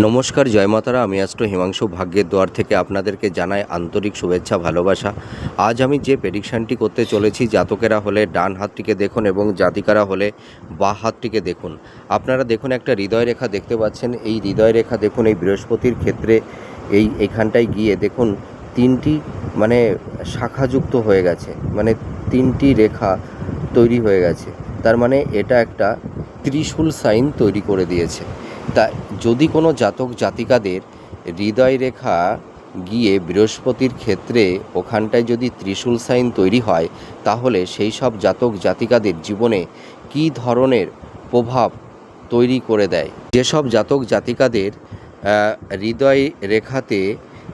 নমস্কার, জয় মাতারা। আমি অ্যাস্ট্রো হিমাংশু ভাগ্যের দোয়ার থেকে আপনাদেরকে জানাই আন্তরিক শুভেচ্ছা, ভালোবাসা। আজ আমি যে প্রেডিকশানটি করতে চলেছি, জাতকেরা হলে ডান হাতটিকে দেখুন এবং জাতিকারা হলে বাঁ হাতটিকে দেখুন। আপনারা দেখুন একটা হৃদয় রেখা দেখতে পাচ্ছেন। এই হৃদয় রেখা দেখুন, এই বৃহস্পতির ক্ষেত্রে এই এখানটায় গিয়ে দেখুন, তিনটি মানে শাখাযুক্ত হয়ে গেছে। মানে তিনটি রেখা তৈরি হয়ে গেছে। তার মানে এটা একটা ত্রিশূল সাইন তৈরি করে দিয়েছে। তা যদি কোনো জাতক জাতিকাদের হৃদয় রেখা গিয়ে বৃহস্পতির ক্ষেত্রে ওখানটায় যদি ত্রিশূল সাইন তৈরি হয়, তাহলে সেই সব জাতক জাতিকাদের জীবনে কী ধরনের প্রভাব তৈরি করে দেয়? যেসব জাতক জাতিকাদের হৃদয় রেখাতে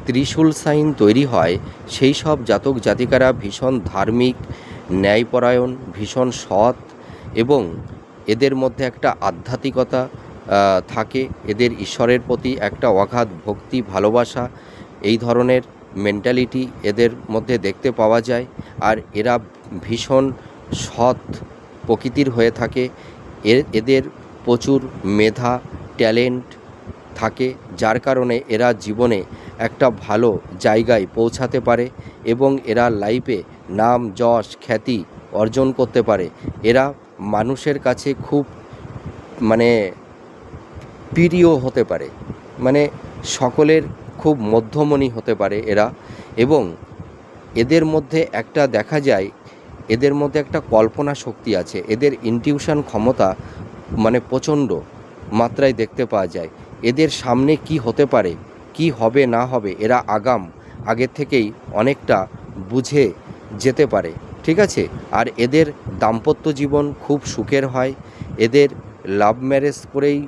ত্রিশূল সাইন তৈরি হয়, সেই সব জাতক জাতিকারা ভীষণ ধার্মিক, ন্যায়পরায়ণ, ভীষণ সৎ এবং এদের মধ্যে একটা আধ্যাত্মিকতা থাকে। এদের ঈশ্বরের প্রতি একটা অগাধ ভক্তি, ভালোবাসা, এই ধরনের মেন্টালিটি এদের মধ্যে দেখতে পাওয়া যায়। আর এরা ভীষণ সৎ প্রকৃতির হয়ে থাকে। এদের প্রচুর মেধা ট্যালেন্ট থাকে, যার কারণে এরা জীবনে একটা ভালো জায়গায় পৌঁছাতে পারে এবং এরা লাইফে নাম, যশ, খ্যাতি অর্জন করতে পারে। এরা মানুষের কাছে খুব মানে প্রিয় হতে পারে। মানে সকলের খুব মধ্যমণি হতে পারে এরা এবং এদের মধ্যে একটা দেখা যায়, এদের মধ্যে একটা কল্পনা শক্তি আছে, এদের ইনটিউশন ক্ষমতা মানে প্রচণ্ড মাত্রায় দেখতে পাওয়া যায়। এদের সামনে কি হতে পারে, কি হবে না হবে, এরা আগাম আগের থেকেই অনেকটা বুঝে যেতে পারে, ঠিক আছে? আর এদের দাম্পত্য জীবন খুব সুখের হয়, এদের লাভ ম্যারেজ করেই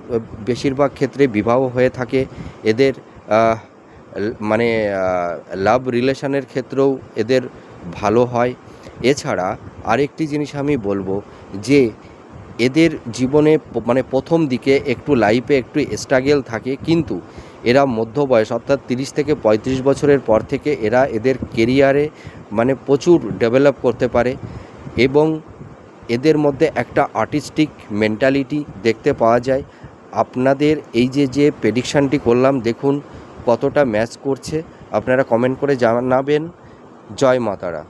বেশিরভাগ ক্ষেত্রে বিবাহ হয়ে থাকে। এদের মানে লাভ রিলেশনের ক্ষেত্রেও এদের ভালো হয়। এছাড়া আরেকটি জিনিস আমি বলব যে, এদের জীবনে মানে প্রথম দিকে একটু লাইফে একটু স্ট্রাগেল থাকে, কিন্তু এরা মধ্য বয়স অর্থাৎ তিরিশ থেকে পঁয়ত্রিশ বছরের পর থেকে এরা এদের কেরিয়ারে মানে প্রচুর ডেভেলপ করতে পারে এবং এদের মধ্যে একটা আর্টিস্টিক মেন্টালিটি দেখতে পাওয়া যায়। আপনাদের এই যে যে প্রেডিকশানটি করলাম, দেখুন কতটা ম্যাচ করছে। আপনারা কমেন্ট করে জানাবেন। জয় মাতারা